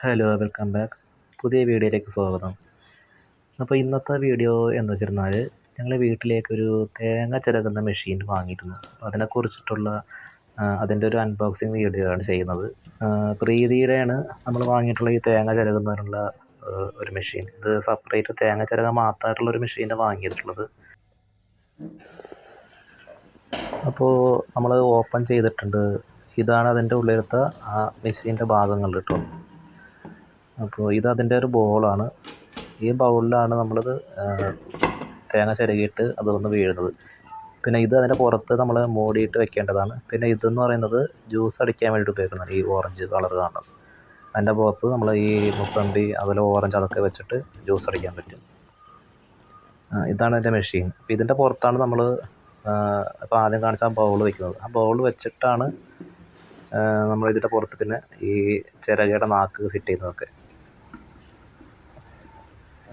Hello welcome back പുതിയ വീഡിയോയിലേക്ക് സ്വാഗതം. അപ്പോൾ ഇന്നത്തെ വീഡിയോ എന്ന് വെച്ചിരുന്നാൽ ഞങ്ങൾ വീട്ടിലേക്കൊരു തേങ്ങ ചിരകുന്ന മെഷീൻ വാങ്ങിയിരുന്നു. അപ്പോൾ അതിനെക്കുറിച്ചിട്ടുള്ള അതിന്റെ ഒരു അൺബോക്സിങ് വീഡിയോ ആണ് ചെയ്യുന്നത്. പ്രീതിയുടെയാണ് നമ്മൾ വാങ്ങിയിട്ടുള്ള ഈ തേങ്ങ ചിരകുന്നതിനുള്ള ഒരു മെഷീൻ ഇത് സെപ്പറേറ്റ് തേങ്ങ ചിരക മാത്രമായിട്ടുള്ള ഒരു മെഷീനാണ് വാങ്ങിയിട്ടുള്ളത്. അപ്പോൾ നമ്മൾ ഓപ്പൺ ചെയ്തിട്ടുണ്ട്. ഇതാണ് അതിന്റെ ഉള്ളിലത്തെ ആ മെഷീന്റെ ഭാഗങ്ങൾ കേട്ടോ. അപ്പോൾ ഇത് അതിന്റെ ഒരു ബോളാണ്. ഈ ബൗളിലാണ് നമ്മളിത് തേങ്ങ ചിരകിയിട്ട് അതൊന്ന് വീഴുന്നത്. പിന്നെ ഇത് അതിന്റെ പുറത്ത് നമ്മൾ മൂടിയിട്ട് വെക്കേണ്ടതാണ്. പിന്നെ ഇതെന്ന് പറയുന്നത് ജ്യൂസ് അടിക്കാൻ വേണ്ടിയിട്ട് ഉപയോഗിക്കുന്നത് ഈ ഓറഞ്ച് കളർ കാണുന്നത്. അതിന്റെ പുറത്ത് നമ്മൾ ഈ മുസമ്പി അതുപോലെ ഓറഞ്ച് അതൊക്കെ വെച്ചിട്ട് ജ്യൂസ് അടിക്കാൻ പറ്റും. ഇതാണ് അതിന്റെ മെഷീൻ. അപ്പോൾ ഇതിന്റെ പുറത്താണ് നമ്മൾ ഇപ്പോൾ ആദ്യം കാണിച്ച ആ ബൗൾ വെക്കുന്നത്. ആ ബൗൾ വെച്ചിട്ടാണ് നമ്മൾ ഇതിന്റെ പുറത്ത് പിന്നെ ഈ ചിരകയുടെ നാക്ക് ഫിറ്റ് ചെയ്യുന്നതൊക്കെ.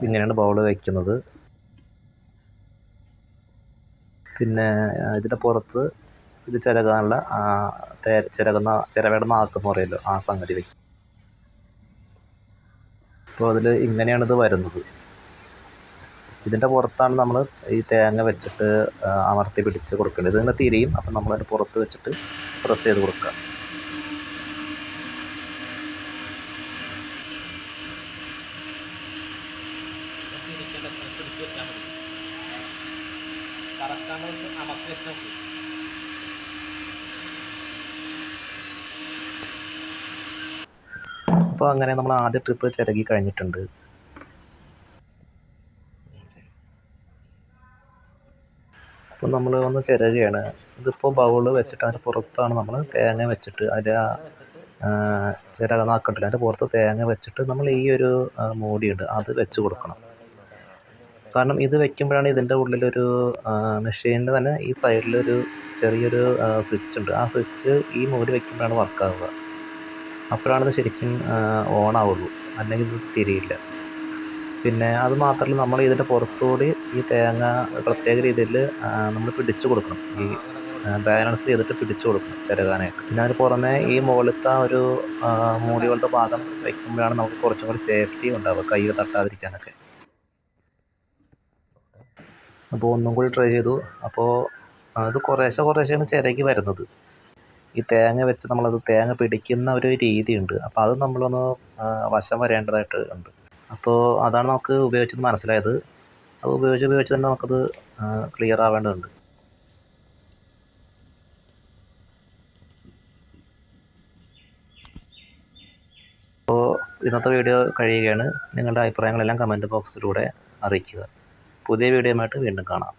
ഇങ്ങനെയാണ് ബൗൾ വയ്ക്കുന്നത് പിന്നെ ഇതിന്റെ പുറത്ത് ഇത് ചിരകാനുള്ള ചിരകുന്ന ചിരവയുടെ നാക്കെന്ന് പറയുമല്ലോ ആ സംഗതി വയ്ക്കും അപ്പോൾ അതിൽ ഇങ്ങനെയാണ് ഇത് വരുന്നത്. ഇതിന്റെ പുറത്താണ് നമ്മൾ ഈ തേങ്ങ വെച്ചിട്ട് അമർത്തി പിടിച്ച് കൊടുക്കേണ്ടത്. ഇതിങ്ങനെ തിരിയും അപ്പം നമ്മളതിന്റെ പുറത്ത് വെച്ചിട്ട് പ്രസ് ചെയ്ത് കൊടുക്കുക. കറക്റ്റ് നമ്മൾ അമർത്തി വെച്ചാൽ മതി അപ്പോൾ അങ്ങനെ നമ്മൾ ആദ്യ ട്രിപ്പ് ചിരകി കഴിഞ്ഞിട്ടുണ്ട്. അപ്പോൾ നമ്മൾ ഒന്ന് ചിരകയാണ് ഇതിപ്പോൾ ബൗൾ വെച്ചിട്ട് അതിന്റെ പുറത്താണ് നമ്മൾ തേങ്ങ വെച്ചിട്ട് അതിന്റെ ആ ചിരക നാക്കട്ടില്ല അതിന്റെ പുറത്ത് തേങ്ങ വെച്ചിട്ട് നമ്മൾ ഈ ഒരു മൂടിയുണ്ട്. അത് വെച്ച് കൊടുക്കണം. കാരണം ഇത് വെക്കുമ്പോഴാണ് ഇതിന്റെ ഉള്ളിലൊരു മെഷീനിന്റെ തന്നെ ഈ സൈഡിലൊരു ചെറിയൊരു സ്വിച്ച് ഉണ്ട്. ആ സ്വിച്ച് ഈ മൂടി വെക്കുമ്പോഴാണ് വർക്കാവുക അപ്പോഴാണ് ഇത് ശരിക്കും ഓൺ ആവുള്ളൂ. അല്ലെങ്കിൽ ഇത് തിരിയില്ല. പിന്നെ അത് മാത്രമല്ല നമ്മൾ ഇതിന്റെ പുറത്തുകൂടി ഈ തേങ്ങ പ്രത്യേക രീതിയിൽ നമ്മൾ പിടിച്ചു കൊടുക്കണം. ഈ ബാലൻസ് ചെയ്തിട്ട് പിടിച്ചു കൊടുക്കണം ചിരകാനായിട്ട്. പിന്നെ അതിന് പുറമെ ഈ മുകളിലത്തെ ഒരു മൂടികളുടെ ഭാഗം വയ്ക്കുമ്പോഴാണ് നമുക്ക് കുറച്ചും കൂടി സേഫ്റ്റി ഉണ്ടാവുക കൈ തട്ടാതിരിക്കാനൊക്കെ. അപ്പോൾ ഒന്നും കൂടി ട്രൈ ചെയ്തു. അപ്പോൾ അത് കുറേശ്ശെ കുറേശ്ശെയാണ് ചിരകി വരുന്നത്. ഈ തേങ്ങ വെച്ച് നമ്മളത് തേങ്ങ പിടിക്കുന്ന ഒരു രീതിയുണ്ട്. അപ്പോൾ അത് നമ്മളൊന്ന് വശം വരേണ്ടതായിട്ട് ഉണ്ട്. അപ്പോൾ അതാണ് നമുക്ക് ഉപയോഗിച്ചത് മനസ്സിലായത്. അത് ഉപയോഗിച്ച് ഉപയോഗിച്ച് തന്നെ നമുക്കത് ക്ലിയർ ആവേണ്ടതുണ്ട്. അപ്പോൾ ഇന്നത്തെ വീഡിയോ കഴിയുകയാണ്. നിങ്ങളുടെ അഭിപ്രായങ്ങളെല്ലാം കമന്റ് ബോക്സിലൂടെ അറിയിക്കുക. പുതിയ വീഡിയോയുമായിട്ട് വീണ്ടും കാണാം.